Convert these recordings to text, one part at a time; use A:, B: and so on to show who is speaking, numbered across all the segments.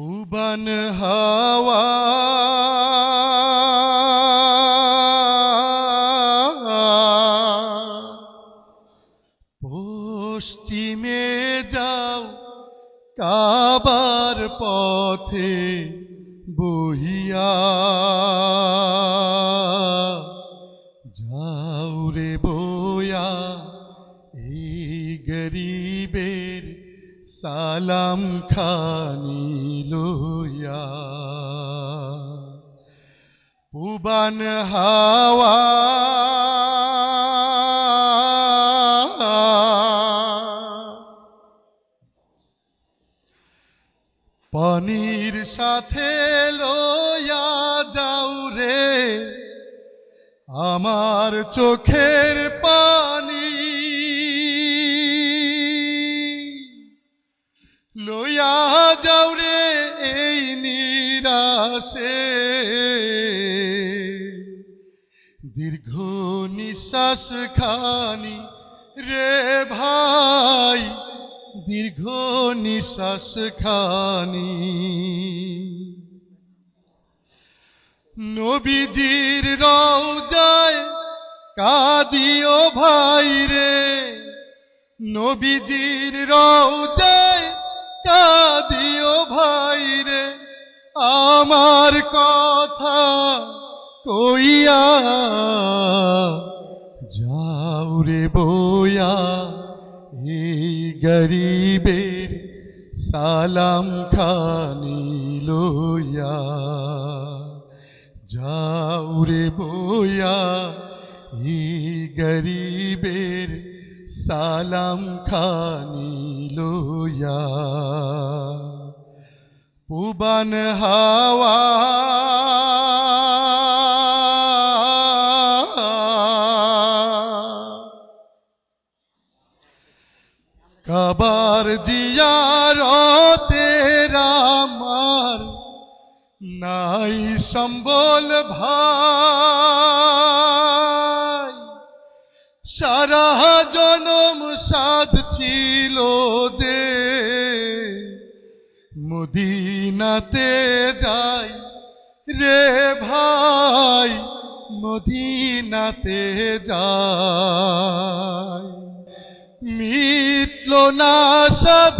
A: পুবান হাওয়া। পশ্চিমে যাও কাবার পথে বহিয়া। যাও রে বয়া এই সালাম খানি লইয়া পুবান হাওয়া। পানির সাথে লইয়া যাও রে। আমার চোখের পানি নিরাশে দীর্ঘ নিঃশ্বাস খানি রে ভাই, দীর্ঘ নিঃশ্বাস খানি নবীজির রওজায় কাদিও ভাই রে। নবীজির রাও রওজায় কাদিও ভাই রে। আমার কথা কইয়া যাও রে বইয়া এই গরিবের সালাম খানি লইয়া। যাও রে বইয়া এই গরিবের সালাম খানি লইয়া। পুবান হাওয়া। কাবার জিয়ারতের আমার নাই সম্বল ভাই। সারা জনম সাধ ছিল যে মদিনাতে যাই রে ভাই, মদিনাতে যাই। মিটল না সাধ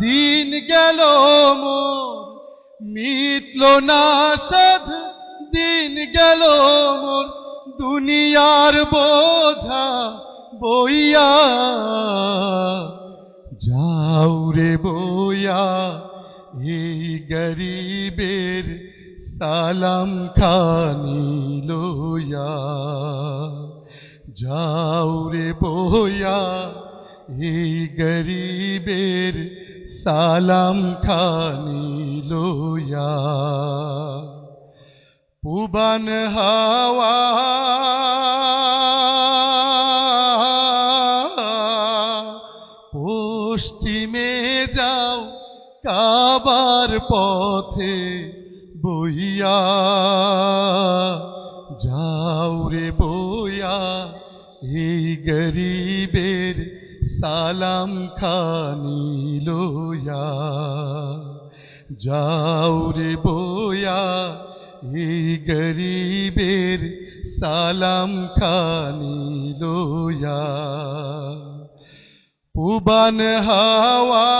A: দিন গেল মোর, মিটল না সাধ দিন গেল মোর, দুনিয়ার বোঝা বইয়া, যাও রে বইয়া এই গরিবের সালাম খানি লইয়া যাও রে বইয়া এই গরিবের সালাম খানি লইয়া পুবান হাওয়া পশ্চিমে যাও কাবার পথে বইয়া যাও রে বইয়া, এই গরিবের সালাম খানি লইয়া। যাও রে বইয়া, এই গরিবের সালাম খানি লইয়া। পুবান হাওয়া